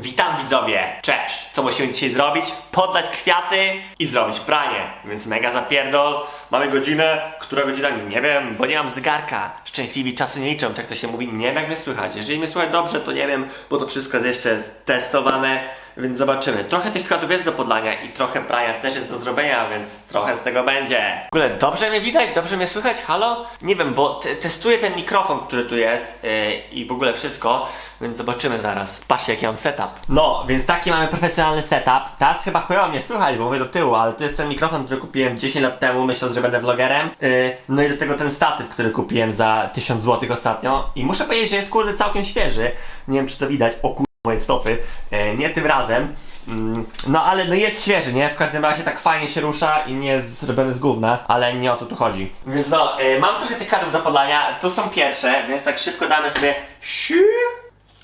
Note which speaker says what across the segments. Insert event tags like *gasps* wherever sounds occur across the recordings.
Speaker 1: Witam widzowie, cześć! Co musimy dzisiaj zrobić? Podlać kwiaty i zrobić pranie, więc mega zapierdol. Mamy godzinę, która godzina? Nie wiem, bo nie mam zegarka. Szczęśliwi czasu nie liczą, tak to się mówi, nie wiem jak mnie słychać. Jeżeli mnie słychać dobrze, to nie wiem, bo to wszystko jest jeszcze testowane, więc zobaczymy. Trochę tych kwiatów jest do podlania i trochę prania też jest do zrobienia, więc trochę z tego będzie. W ogóle dobrze mnie widać, dobrze mnie słychać, halo? Nie wiem, bo te- testuję ten mikrofon, który tu jest yy, i w ogóle wszystko, więc zobaczymy zaraz. Patrzcie jaki mam setup. No, więc taki mamy profesjonalny setup. Teraz chyba chujowo mnie słychać, bo mówię do tyłu, ale to jest ten mikrofon, który kupiłem 10 lat temu, myśląc, że będę vlogerem. Yy, no i do tego ten statyw, który kupiłem za 1000 zł ostatnio. I muszę powiedzieć, że jest kurde całkiem świeży. Nie wiem czy to widać. O. moje stopy. E, nie tym razem. Mm, No ale no jest świeży, nie? W każdym razie tak fajnie się rusza i nie jest zrobiony z gówna, ale nie o to tu chodzi. Więc no, e, mam trochę tych kadrów do podania. Tu są pierwsze, więc tak szybko damy sobie siu,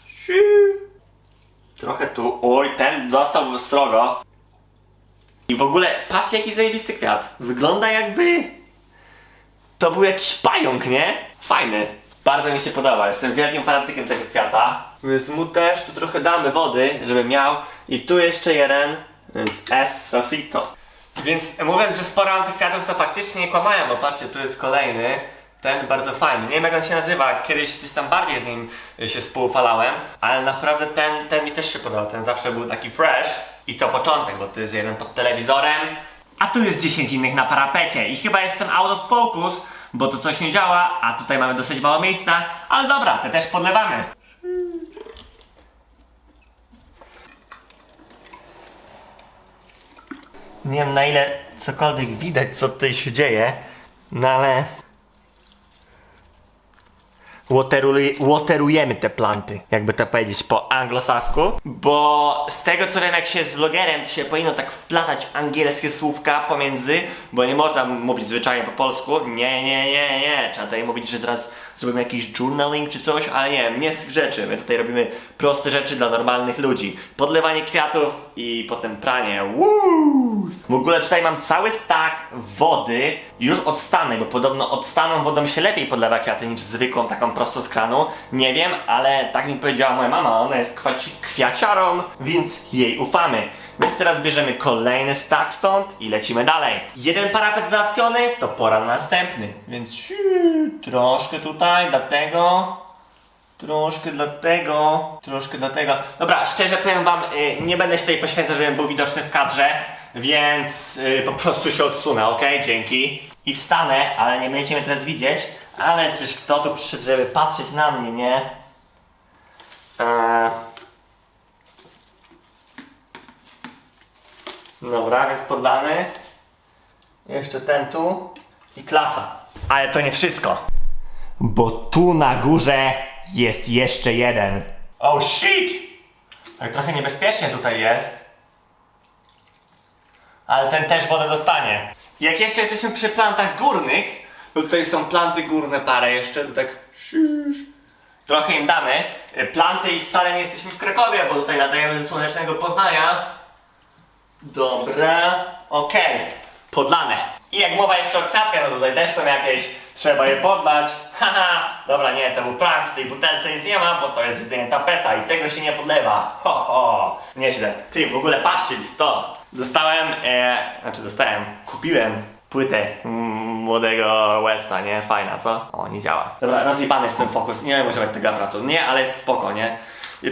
Speaker 1: siu. Trochę tu. Oj, ten dostał srogo. I w ogóle, patrzcie jaki zajebisty kwiat. Wygląda jakby... To był jakiś pająk, nie? Fajny. Bardzo mi się podoba. Jestem wielkim fanatykiem tego kwiata. Więc mu też tu trochę damy wody, żeby miał. I tu jeszcze jeden. Więc S Sasito. Więc mówiąc, że sporo mam tych kwiatów, to faktycznie nie kłamają, bo patrzcie, tu jest kolejny. Ten bardzo fajny. Nie wiem jak on się nazywa, kiedyś coś tam bardziej z nim się współfalałem, ale naprawdę ten, ten mi też się podobał. Ten zawsze był taki fresh. I to początek, bo tu jest jeden pod telewizorem, a tu jest 10 innych na parapecie. I chyba jestem out of focus, bo to coś nie działa, a tutaj mamy dosyć mało miejsca. Ale dobra, te też podlewamy. Nie wiem na ile cokolwiek widać, co tutaj się dzieje, no ale... Waterujemy te planty, jakby to powiedzieć po anglosasku. Bo z tego co wiem, jak się jest vlogerem, się powinno tak wplatać angielskie słówka pomiędzy, bo nie można mówić zwyczajnie po polsku. Nie, nie, nie, nie. Trzeba tutaj mówić, że zaraz zrobimy jakiś journaling czy coś, ale nie, nie z tych rzeczy. My tutaj robimy proste rzeczy dla normalnych ludzi. Podlewanie kwiatów i potem pranie. Woo! W ogóle tutaj mam cały stak wody już od bo podobno odstaną wodą się lepiej podlewa kwiaty niż zwykłą taką prosto z kranu. Nie wiem, ale tak mi powiedziała moja mama, ona jest kwaci- kwiaciarą, więc jej ufamy. Więc teraz bierzemy kolejny stak stąd i lecimy dalej. Jeden parapet załatwiony, to pora na następny. Więc troszkę tutaj, dlatego Troszkę dlatego, troszkę dlatego. Dobra, szczerze powiem wam, y, nie będę się tutaj poświęcał, żebym był widoczny w kadrze, więc y, po prostu się odsunę, ok? Dzięki. I wstanę, ale nie będziecie mnie teraz widzieć. Ale czyż kto tu przyszedł, żeby patrzeć na mnie, nie? Eee... Dobra, więc podlany. Jeszcze ten tu. I klasa. Ale to nie wszystko. Bo tu na górze jest jeszcze jeden. Oh shit! Trochę niebezpiecznie tutaj jest. Ale ten też wodę dostanie. Jak jeszcze jesteśmy przy plantach górnych, to tutaj są planty górne parę jeszcze, tu tak. Trochę im damy. E, Planty i wcale nie jesteśmy w Krakowie, bo tutaj nadajemy ze słonecznego Poznania. Dobra, okej. Podlane. I jak mowa jeszcze o kwiatkach, no tutaj też są jakieś, trzeba je podlać. *laughs* Haha, dobra, nie, to był prank, w tej butelce nic nie ma, bo to jest jedynie tapeta i tego się nie podlewa. Ho, ho, nieźle. Ty, w ogóle patrzcie w to. Dostałem, e, znaczy dostałem, kupiłem płytę młodego Westa, nie? Fajna, co? O, nie działa. Dobra, rozjebany jest ten fokus, nie używać tego aparatu. Nie, ale jest spoko, nie?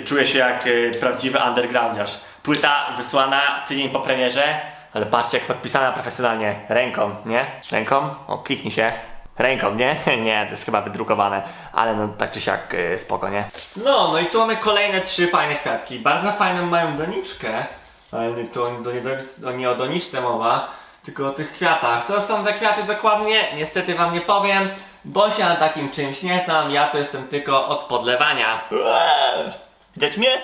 Speaker 1: Czuję się jak e, prawdziwy undergroundziarz. Płyta wysłana tydzień po premierze, ale patrzcie jak podpisana profesjonalnie ręką, nie? Ręką? O, kliknij się. Ręką, nie? *laughs* Nie, to jest chyba wydrukowane, ale no tak czy siak yy, spoko, nie? No, no i tu mamy kolejne trzy fajne kwiatki. Bardzo fajną mają doniczkę, ale nie, tu do, nie, do, nie o doniczce mowa, tylko o tych kwiatach. Co są za kwiaty dokładnie? Niestety wam nie powiem, bo się na takim czymś nie znam. Ja tu jestem tylko od podlewania. Widać mnie?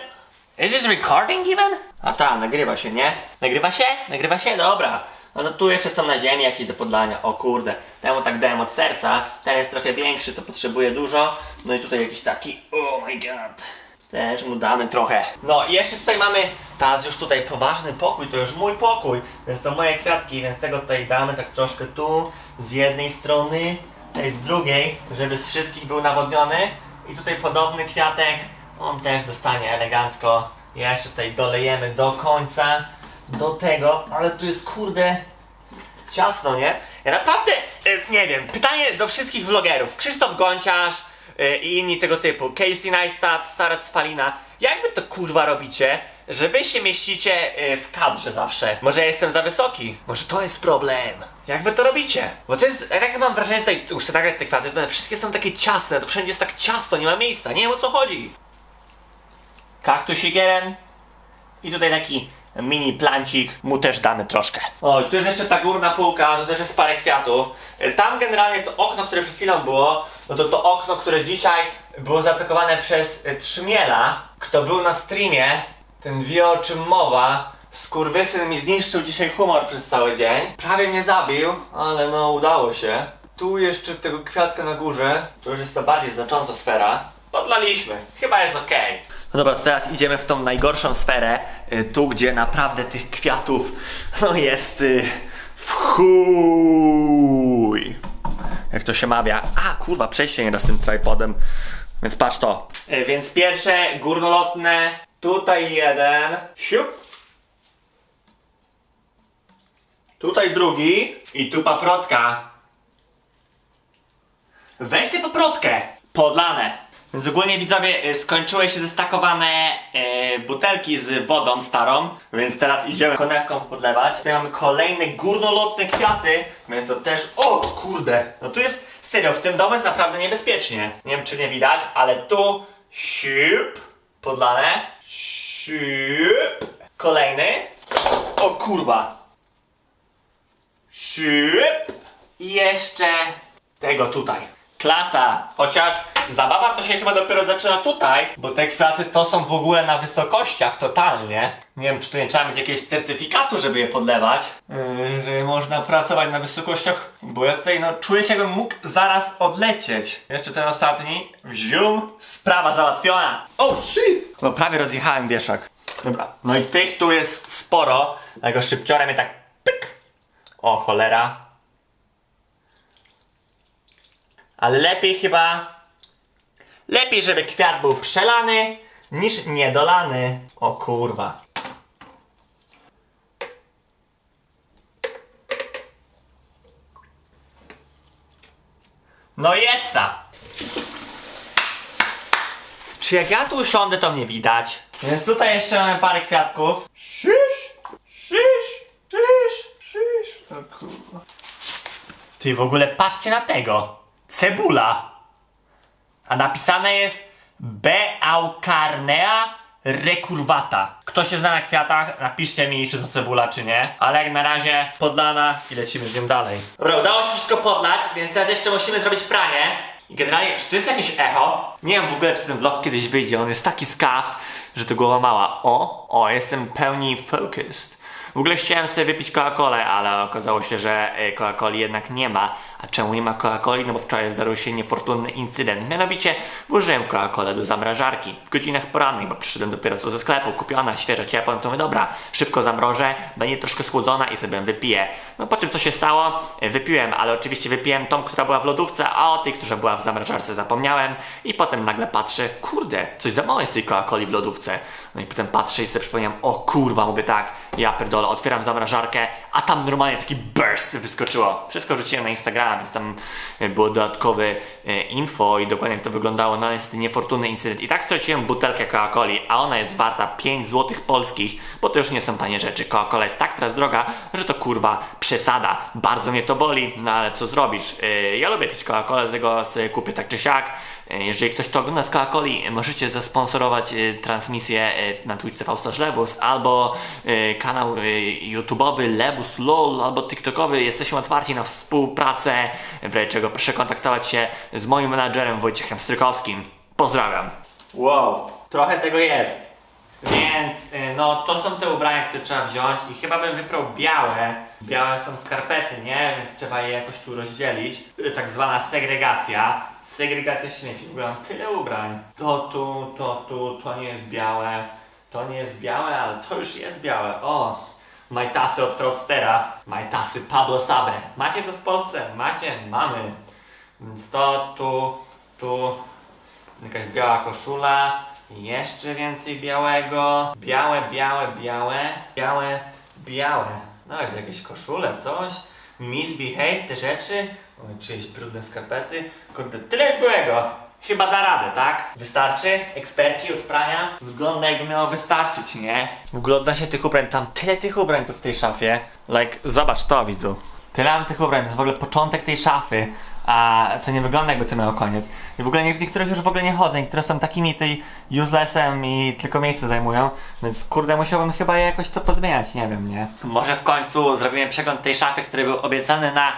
Speaker 1: Is this recording even? A ta, nagrywa się, nie? Nagrywa się? Nagrywa się? Dobra. No to tu jeszcze są na ziemi jakieś do podlania. O kurde, temu tak dałem od serca. Ten jest trochę większy, to potrzebuje dużo. No i tutaj jakiś taki, oh my god. Też mu damy trochę. No i jeszcze tutaj mamy, teraz już tutaj poważny pokój, to już mój pokój, więc to moje kwiatki, więc tego tutaj damy tak troszkę tu, z jednej strony, tutaj z drugiej, żeby z wszystkich był nawodniony. I tutaj podobny kwiatek, on też dostanie elegancko Jeszcze tutaj dolejemy do końca do tego, ale tu jest kurde ciasno, nie? Ja naprawdę, e, nie wiem, pytanie do wszystkich vlogerów. Krzysztof Gonciarz e, i inni tego typu, Casey Neistat, Stara Cwalina. Jak wy to kurwa robicie, że wy się mieścicie e, w kadrze zawsze? Może ja jestem za wysoki? Może to jest problem? Jak wy to robicie? Bo to jest, jak mam wrażenie, że tutaj już te nagrać te kwiaty, to one wszystkie są takie ciasne, to wszędzie jest tak ciasto, nie ma miejsca, nie wiem o co chodzi. Kaktusik jeden. I tutaj taki mini plancik, mu też damy troszkę. O, tu jest jeszcze ta górna półka, to też jest parę kwiatów. E, Tam generalnie to okno, które przed chwilą było, no to to okno, które dzisiaj było zaatakowane przez e, Trzmiela, kto był na streamie, ten wie o czym mowa. Skurwysyn mi zniszczył dzisiaj humor przez cały dzień. Prawie mnie zabił, ale no udało się. Tu jeszcze tego kwiatka na górze, to już jest ta bardziej znacząca sfera. Podlaliśmy, chyba jest ok. No dobra, to teraz idziemy w tą najgorszą sferę, y, tu gdzie naprawdę tych kwiatów no jest y, w chuj. Jak to się mawia? A kurwa, przejście nie da z tym tripodem. Więc patrz to. Y, Więc pierwsze górnolotne, tutaj jeden, siup. Tutaj drugi i tu paprotka. Weź tę paprotkę! Podlane. Więc ogólnie widzowie, y, skończyły się zestakowane y, butelki z wodą starą, więc teraz idziemy konewką podlewać. Tutaj mamy kolejne górnolotne kwiaty, więc to też... O kurde! No tu jest, serio, w tym domu jest naprawdę niebezpiecznie. Nie wiem czy nie widać, ale tu siup, podlane, siup, kolejny, o kurwa, siup i jeszcze tego tutaj. Klasa, chociaż zabawa to się chyba dopiero zaczyna tutaj, bo te kwiaty to są w ogóle na wysokościach totalnie. Nie wiem, czy tu nie trzeba mieć jakiegoś certyfikatu, żeby je podlewać. Yy, można pracować na wysokościach, bo ja tutaj no czuję się jakbym mógł zaraz odlecieć. Jeszcze ten ostatni. Wzium, sprawa załatwiona. Oh shit! No prawie rozjechałem wieszak. Dobra, no i tych tu jest sporo, dlatego szybciorem je tak pyk. O cholera. Ale lepiej chyba. Lepiej, żeby kwiat był przelany niż niedolany. O kurwa. No jessa! Czy jak ja tu usiądę, to mnie widać? Więc tutaj jeszcze mamy parę kwiatków. Szysz, szysz, szysz, szysz. O kurwa. Ty w ogóle patrzcie na tego. Cebula. A napisane jest Beaucarnea recurvata. Kto się zna na kwiatach, napiszcie mi, czy to cebula, czy nie. Ale jak na razie podlana i lecimy z nią dalej. Dobra, udało się wszystko podlać, więc teraz jeszcze musimy zrobić pranie. I generalnie, czy to jest jakieś echo? Nie wiem w ogóle, czy ten vlog kiedyś wyjdzie. On jest taki skaft, że to głowa mała. O, o, jestem pełni focused. W ogóle chciałem sobie wypić Coca-Colę, ale okazało się, że e, Coca-Coli jednak nie ma. A czemu nie ma Coca-Coli? No bo wczoraj zdarzył się niefortunny incydent. Mianowicie włożyłem Coca-Colę do zamrażarki w godzinach porannych, bo przyszedłem dopiero co ze sklepu, kupiona, świeża, ciepła. No to mówię, dobra, szybko zamrożę, będzie troszkę schłodzona i sobie ją wypiję. No po czym co się stało? E, Wypiłem, ale oczywiście wypiłem tą, która była w lodówce, a o tej, która była w zamrażarce zapomniałem. I potem nagle patrzę, kurde, coś za mało jest tej Coca-Coli w lodówce. No i potem patrzę i sobie przypomniałem, o kurwa, mówię tak, ja pierdolę, otwieram zamrażarkę, a tam normalnie taki burst wyskoczyło. Wszystko rzuciłem na Instagram, więc tam e, było dodatkowe e, info i dokładnie jak to wyglądało. No jest niefortunny incydent. I tak straciłem butelkę Coca-Coli, a ona jest warta 5 złotych polskich, bo to już nie są tanie rzeczy. Coca-Cola jest tak teraz droga, że to kurwa przesada. Bardzo mnie to boli, no ale co zrobisz? E, Ja lubię pić Coca-Colę, dlatego sobie kupię tak czy siak. E, Jeżeli ktoś to ogląda z Coca-Coli, możecie zasponsorować e, transmisję na Twitch TV Lewus albo kanał YouTube'owy Lewus LOL albo TikTokowy. Jesteśmy otwarci na współpracę, w razie czego proszę kontaktować się z moim menadżerem Wojciechem Strykowskim. Pozdrawiam. Wow, trochę tego jest. Więc y, no to są te ubrania, które trzeba wziąć i chyba bym wybrał białe. Białe są skarpety, nie? Więc trzeba je jakoś tu rozdzielić. Y, Tak zwana segregacja. Segregacja śmieci. Mam tyle ubrań. To tu, to tu, to nie jest białe. To nie jest białe, ale to już jest białe. O! Majtasy od Fraudstera. Majtasy Pablo Sabre. Macie to w Polsce? Macie? Mamy. Więc to tu, tu, jakaś biała koszula, Jeszcze więcej białego. Białe, białe, białe. Białe, białe. Nawet jakieś koszule, coś. Misbehave, te rzeczy. Oj, czyjeś brudne skarpety. Kurde, tyle jest byłego. Chyba da radę, tak? Wystarczy? Eksperci od prania? Wygląda jakby miało wystarczyć, nie? W ogóle odda się tych ubrań, tam tyle tych ubrań tu w tej szafie. Like, zobacz to, widzu. Tyle mam tych ubrań, to jest w ogóle początek tej szafy, a to nie wygląda jakby to miało koniec. I w ogóle nie- w niektórych już w ogóle nie chodzę, niektóre są takimi tej uselessem i tylko miejsce zajmują, więc kurde musiałbym chyba je jakoś to pozmieniać, nie wiem, nie? Może w końcu zrobimy przegląd tej szafy, który był obiecany na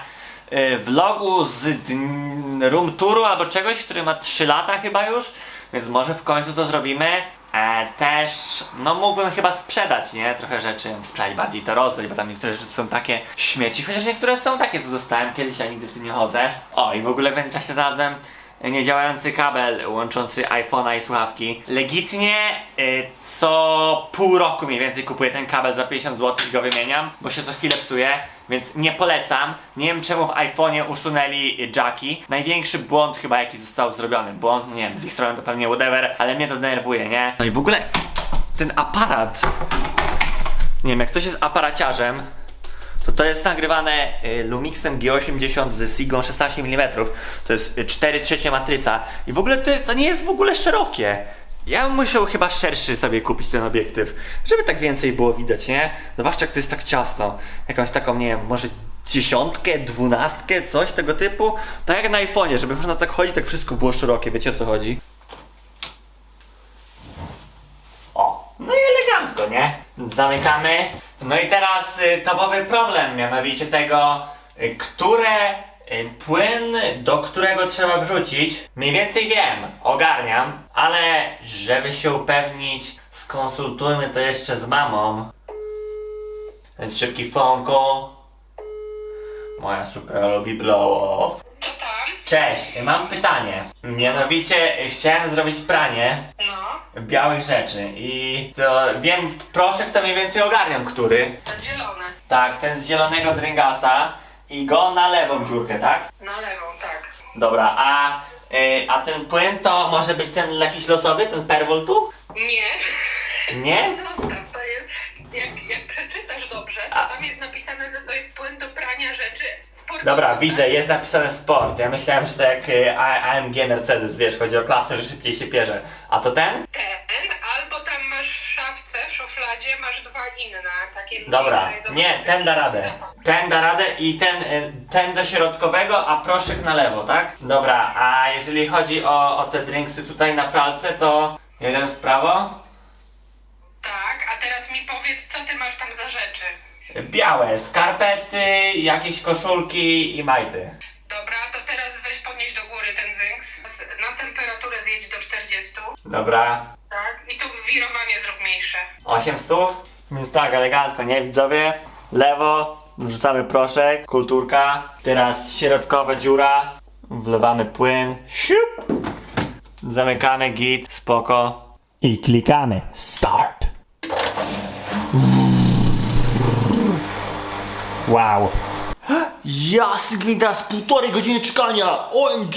Speaker 1: y, vlogu z room touru albo czegoś, który ma 3 lata chyba już, więc może w końcu to zrobimy. E, też, no mógłbym chyba sprzedać, nie? Trochę rzeczy, sprzedać bardziej to rozdać, bo tam niektóre rzeczy są takie śmieci, chociaż niektóre są takie, co dostałem kiedyś, a nigdy w tym nie chodzę. O, i w ogóle w międzyczasie znalazłem niedziałający kabel łączący iPhone'a i słuchawki. Legitnie y, co pół roku mniej więcej kupuję ten kabel za 50 zł i go wymieniam, bo się co chwilę psuje, więc nie polecam. Nie wiem czemu w iPhone'ie usunęli jacki. Największy błąd chyba jaki został zrobiony. Błąd, nie wiem, z ich strony to pewnie whatever, ale mnie to denerwuje, nie? No i w ogóle ten aparat, nie wiem, jak ktoś jest aparaciarzem, to to jest nagrywane y, Lumixem G80 z Sigą 16 mm. To jest y, 4 trzecie matryca. I w ogóle to, to nie jest w ogóle szerokie. Ja bym musiał chyba szerszy sobie kupić ten obiektyw, żeby tak więcej było widać, nie? Zwłaszcza jak to jest tak ciasno. Jakąś taką, nie wiem, może dziesiątkę, dwunastkę, coś tego typu. Tak jak na iPhone'ie, żeby można tak chodzić, tak wszystko było szerokie, wiecie o co chodzi? O, no i elegancko, nie? Zamykamy. No i teraz y, topowy problem, mianowicie tego, y, które y, płyn, do którego trzeba wrzucić. Mniej więcej wiem, ogarniam, ale żeby się upewnić, skonsultujmy to jeszcze z mamą. Więc szybki phone call. Moja super lubi blow off. Cześć, mam pytanie. Mianowicie chciałem zrobić pranie
Speaker 2: No,
Speaker 1: białych rzeczy i to wiem, proszek to mniej więcej ogarniam, który.
Speaker 2: ten zielony.
Speaker 1: Tak, ten z zielonego dryngasa i go na lewą dziurkę, tak?
Speaker 2: Na lewą, tak.
Speaker 1: Dobra, a, y, a ten płyn to może być ten jakiś losowy, ten perwol tu?
Speaker 2: Nie.
Speaker 1: Nie? *laughs* Dobra, widzę, jest napisane sport. Ja myślałem, że to jak y, A- AMG Mercedes, wiesz, chodzi o klasę, że szybciej się pierze. A to ten?
Speaker 2: Ten, albo tam masz w szafce, w szufladzie, masz dwa inne, takie
Speaker 1: Dobra, nie, ten da radę. Ten da radę i ten, y, ten do środkowego, a proszek na lewo, tak? Dobra, a jeżeli chodzi o, o te drinksy tutaj na pralce, to jeden w prawo?
Speaker 2: Tak, a teraz mi powiedz, co ty masz tam za rzeczy.
Speaker 1: Białe, skarpety, jakieś koszulki i majty.
Speaker 2: Dobra, to teraz weź podnieść do góry ten zynk. Na temperaturę zjedź do 40.
Speaker 1: Dobra,
Speaker 2: Tak, i tu wirowanie zrób mniejsze.
Speaker 1: 8 stów? Więc tak, elegancko, nie widzowie? Lewo, wrzucamy proszek, kulturka. Teraz środkowa dziura, wlewamy płyn, siup. Zamykamy git, spoko. I klikamy start. Wow. *gasps* Jasny teraz półtorej godziny czekania! OMG!